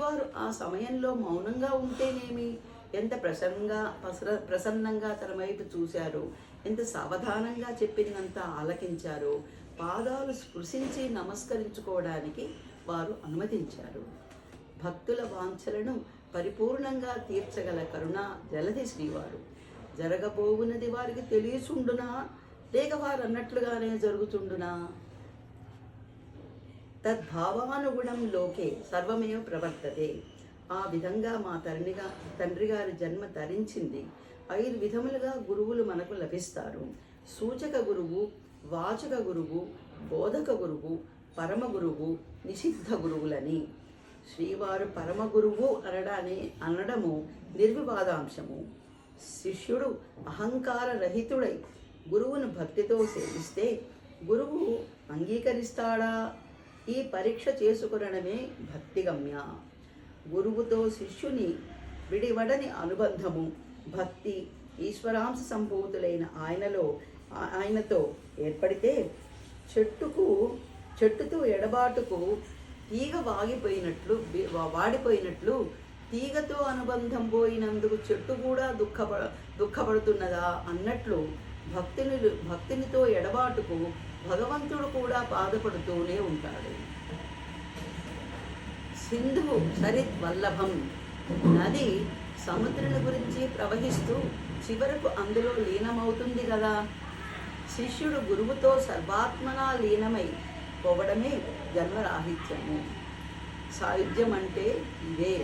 వారు ఆ సమయంలో మౌనంగా ఉంటేనేమి? ఎంత ప్రసన్నంగా ప్రసర ప్రసన్నంగా తన వైపు చూశారు? ఎంత సావధానంగా చెప్పినంత ఆలకించారో? పాదాలు స్పృశించి నమస్కరించుకోవడానికి వారు అనుమతించారు. భక్తుల వాంఛలను పరిపూర్ణంగా తీర్చగల కరుణ జలది శ్రీవారు. జరగబోవున్నది వారికి తెలియచుండునా? లేక వారు అన్నట్లుగానే జరుగుతుండునా తద్భావానుగుణం లోకే సర్వమేవ ప్రవర్తతే. ఆ విధంగా మా తరణిగా తండ్రి గారి జన్మ తరించింది. ఐదు విధములుగా గురువులు మనకు లభిస్తారు. సూచక గురువు వాచక గురువు బోధక గురువు పరమ గురువు నిషిద్ధ గురువులని. శ్రీవారు పరమ గురువు అనడాన్ని అనడము నిర్వివాదాంశము. శిష్యుడు అహంకార రహితుడై గురువును భక్తితో సేవిస్తే గురువు అంగీకరిస్తాడా? ఈ పరీక్ష చేసుకునడమే భక్తిగమ్య. గురువుతో శిష్యుని విడివడని అనుబంధము. భక్తి ఈశ్వరాంశ సంభూతులైన ఆయనలో ఆయనతో ఏర్పడితే చెట్టుకు చెట్టుతో ఎడబాటుకు తీగ వాగిపోయినట్లు వాడిపోయినట్లు తీగతో అనుబంధం పోయినందుకు చెట్టు కూడా దుఃఖప దుఃఖపడుతున్నదా అన్నట్లు భక్తిని భక్తినితో ఎడబాటుకు భగవంతుడు కూడా బాధపడుతూనే ఉంటాడు. సింధువు సరిత్ వల్లభం నది సముద్రుని గురించి ప్రవహిస్తూ చివరకు అందులో లీనమవుతుంది కదా. శిష్యుడు గురువుతో సర్వాత్మనా లీనమై పోవడమే జన్మరాహిత్యము సాయుధ్యం అంటే ఇదే.